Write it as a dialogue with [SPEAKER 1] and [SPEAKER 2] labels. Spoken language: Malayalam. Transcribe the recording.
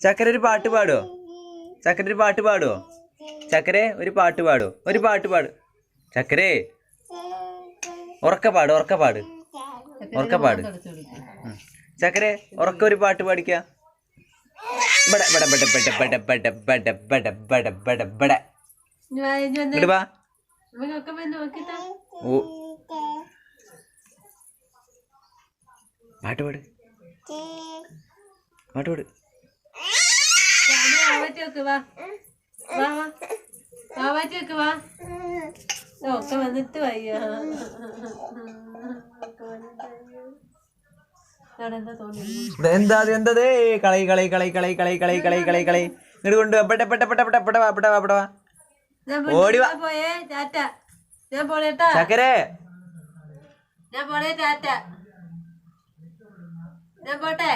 [SPEAKER 1] ചക്കര ഒരു പാട്ട് പാടുവോ ചക്കര ഒരു പാട്ട് പാടുവോ ചക്കരെ ഒരു പാട്ട് പാടുവോ ഒരു പാട്ട് പാട് ചക്കരേ ഉറക്ക പാട് ഉറക്ക പാട് ഉറക്ക പാട് ഉം. ചക്കരെ ഉറക്ക ഒരു പാട്ട് പാടിക്ക ബട ബട ബട ബട ബട ബട ബട ബട ബട ബട പാട്ട് പാട് പാട്ട് പാട്
[SPEAKER 2] ഒക്കെ വാ. വയ്യ എന്താ വാ.
[SPEAKER 1] ഇത് വന്നിട്ട് വയ്യ. എന്താ ഇത്? കളി കളി കളി കളി കളി കളി കളി കളി കളി. ഇങ്ങോട്ട് കൊണ്ട് പെട്ട പെട്ട പെട്ട പെട്ട പെട്ട വാ പെട്ട വാ പെട്ട വാ. ഓടി വാ.
[SPEAKER 2] പോയേ ടാറ്റ. ഞാൻ പോളേട്ടാ
[SPEAKER 1] ചക്കരെ
[SPEAKER 2] ഞാൻ പോളേ ടാറ്റ. ഞാൻ പോട്ടെ?